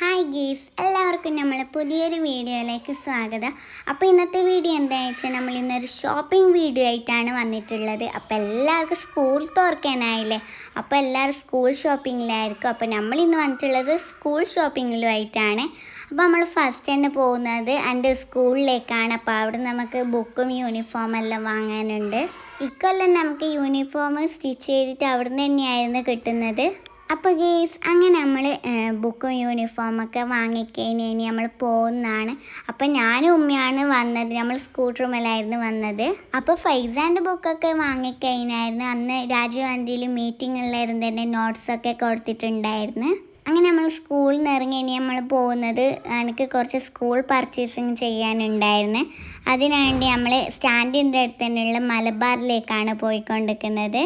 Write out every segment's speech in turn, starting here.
Hi ഗീസ് എല്ലാവർക്കും നമ്മളെ പുതിയൊരു വീഡിയോയിലേക്ക് സ്വാഗതം. അപ്പോൾ ഇന്നത്തെ വീഡിയോ എന്താണെന്ന് വെച്ചാൽ നമ്മൾ ഇന്നൊരു ഷോപ്പിംഗ് വീഡിയോ ആയിട്ടാണ് വന്നിട്ടുള്ളത്. അപ്പോൾ എല്ലാവർക്കും സ്കൂൾ തുറക്കാനായില്ലേ? അപ്പോൾ എല്ലാവരും സ്കൂൾ ഷോപ്പിങ്ങിലായിരിക്കും അപ്പോൾ നമ്മൾ ഇന്ന് വന്നിട്ടുള്ളത് സ്കൂൾ ഷോപ്പിങ്ങിലുമായിട്ടാണ് അപ്പോൾ നമ്മൾ ഫസ്റ്റ് തന്നെ പോകുന്നത് എന്റെ സ്കൂളിലേക്കാണ് അപ്പോൾ അവിടെ നമുക്ക് ബുക്കും യൂണിഫോം എല്ലാം വാങ്ങാനുണ്ട്. ഇക്കൊല്ലം നമുക്ക് യൂണിഫോം സ്റ്റിച്ച് ചെയ്തിട്ട് അവിടെ നിന്ന് തന്നെയായിരുന്നു കിട്ടുന്നത്. അപ്പോൾ ഗേസ് അങ്ങനെ നമ്മൾ ബുക്കും യൂണിഫോമൊക്കെ വാങ്ങിക്കഴിഞ്ഞ് കഴിഞ്ഞ് നമ്മൾ പോകുന്നതാണ്. അപ്പോൾ ഞാനും ഉമ്മയാണ് വന്നത്. നമ്മൾ സ്കൂട്ടറുമല്ലായിരുന്നു വന്നത്. അപ്പോൾ ഫൈസാന്റെ ബുക്കൊക്കെ വാങ്ങിക്കഴിഞ്ഞായിരുന്നു. അന്ന് രാജീവ് ഗാന്ധിയിൽ മീറ്റിങ്ങുള്ളായിരുന്നു തന്നെ നോട്ട്സൊക്കെ കൊടുത്തിട്ടുണ്ടായിരുന്നു. അങ്ങനെ നമ്മൾ സ്കൂളിൽ നിന്ന് ഇറങ്ങി ഇനി നമ്മൾ പോകുന്നത് എനിക്ക് കുറച്ച് സ്കൂൾ പർച്ചേസിങ് ചെയ്യാനുണ്ടായിരുന്നു. അതിനുവേണ്ടി നമ്മൾ സ്റ്റാൻഡിന്റെ അടുത്ത് തന്നെയുള്ള മലബാറിലേക്കാണ് പോയിക്കൊണ്ടിരിക്കുന്നത്.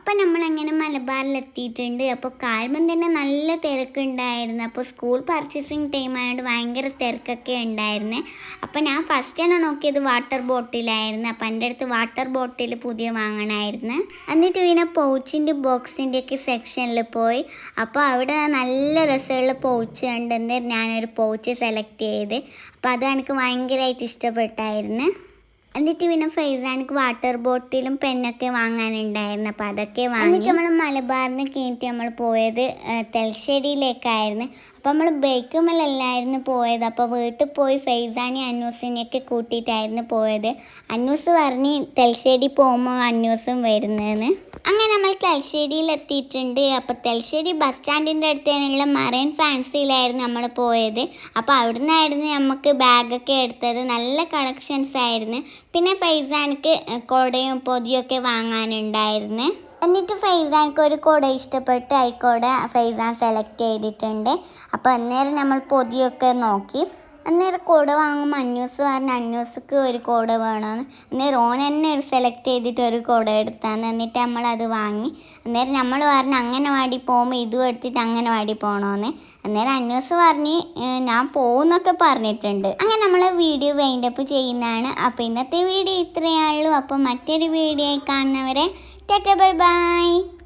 അപ്പം നമ്മളങ്ങനെ മലബാറിലെത്തിയിട്ടുണ്ട്? അപ്പോൾ കാൽമൻ തന്നെ നല്ല തിരക്കുണ്ടായിരുന്നു. അപ്പോൾ സ്കൂൾ പർച്ചേസിങ് ടൈം ആയതുകൊണ്ട് ഭയങ്കര തിരക്കൊക്കെ ഉണ്ടായിരുന്നു. അപ്പം ഞാൻ ഫസ്റ്റ് തന്നെ നോക്കിയത് വാട്ടർ ബോട്ടിലായിരുന്നു അപ്പം എന്റെ അടുത്ത് വാട്ടർ ബോട്ടിൽ പുതിയ വാങ്ങണമായിരുന്നു എന്നിട്ട് പിന്നെ പൗച്ചിന്റെ ബോക്സിന്റെ ഒക്കെ സെക്ഷനിൽ പോയി. അപ്പോൾ അവിടെ നല്ല രസമുള്ള പൗച്ച് കണ്ടെന്ന് ഞാനൊരു പൗച്ച് സെലക്ട് ചെയ്ത്. അപ്പോൾ അത് എനിക്ക് ഭയങ്കരമായിട്ട് ഇഷ്ടപ്പെട്ടായിരുന്നു. എന്നിട്ട് പിന്നെ ഫൈസാനിക്ക് വാട്ടർ ബോട്ടിലും പെന്നൊക്കെ വാങ്ങാനുണ്ടായിരുന്നു. അപ്പോൾ അതൊക്കെ വാങ്ങി നമ്മൾ മലബാറിന് കഴിഞ്ഞിട്ട് നമ്മൾ പോയത് തലശ്ശേരിയിലേക്കായിരുന്നു. അപ്പോൾ നമ്മൾ ബൈക്കുമല്ലായിരുന്നു പോയത്. അപ്പോൾ വീട്ടിൽ പോയി ഫൈസാനി അന്നൂസിനെയൊക്കെ കൂട്ടിയിട്ടായിരുന്നു പോയത്. അന്നൂസ് പറഞ്ഞ് തലശ്ശേരി പോകുമ്പോൾ അന്നൂസും വരുന്നതെന്ന് അങ്ങനെ നമ്മൾ തലശ്ശേരിയിൽ എത്തിയിട്ടുണ്ട് അപ്പോൾ തലശ്ശേരി ബസ് സ്റ്റാൻഡിന്റെ അടുത്ത് തന്നെയുള്ള മറൈൻ ഫാൻസിയിലായിരുന്നു നമ്മൾ പോയത്. അപ്പോൾ അവിടെ നിന്നായിരുന്നു നമുക്ക് ബാഗൊക്കെ എടുത്തത്. നല്ല കളക്ഷൻസ് ആയിരുന്നു. പിന്നെ ഫൈസാനക്ക് കുടയും പൊതിയൊക്കെ വാങ്ങാനുണ്ടായിരുന്നു. എന്നിട്ട് ഫൈസാനക്ക് ഒരു കുട ഇഷ്ടപ്പെട്ട്. ആയിക്കോടെ ഫൈസാൻ സെലക്ട് ചെയ്തിട്ടുണ്ട്. അപ്പോൾ അന്നേരം നമ്മൾ പൊതിയൊക്കെ നോക്കി. അന്നേരം കുട വാങ്ങുമ്പോൾ അന്യൂസ് പറഞ്ഞ അന്യൂസ്ക്ക് ഒരു കോഡ് വേണമെന്ന് അന്നേരം ഓൻ തന്നെ ഒരു സെലക്ട് ചെയ്തിട്ട് ഒരു കോഡ് എടുത്താന്ന് എന്നിട്ട് നമ്മളത് വാങ്ങി. അന്നേരം നമ്മൾ പറഞ്ഞ് വാടി പോകുമ്പോൾ ഇതും എടുത്തിട്ട് വാടി പോകണമെന്ന് അന്നേരം അന്യൂസ് പറഞ്ഞ് ഞാൻ പോകുന്നൊക്കെ പറഞ്ഞിട്ടുണ്ട്. അങ്ങനെ നമ്മൾ വീഡിയോ വൈൻഡപ്പ് ചെയ്യുന്നതാണ്. അപ്പോൾ ഇന്നത്തെ വീഡിയോ ഇത്രയേ ഉള്ളൂ. അപ്പോൾ മറ്റൊരു വീഡിയോ കാണുന്നവരെ ടാറ്റ ബൈ ബൈ.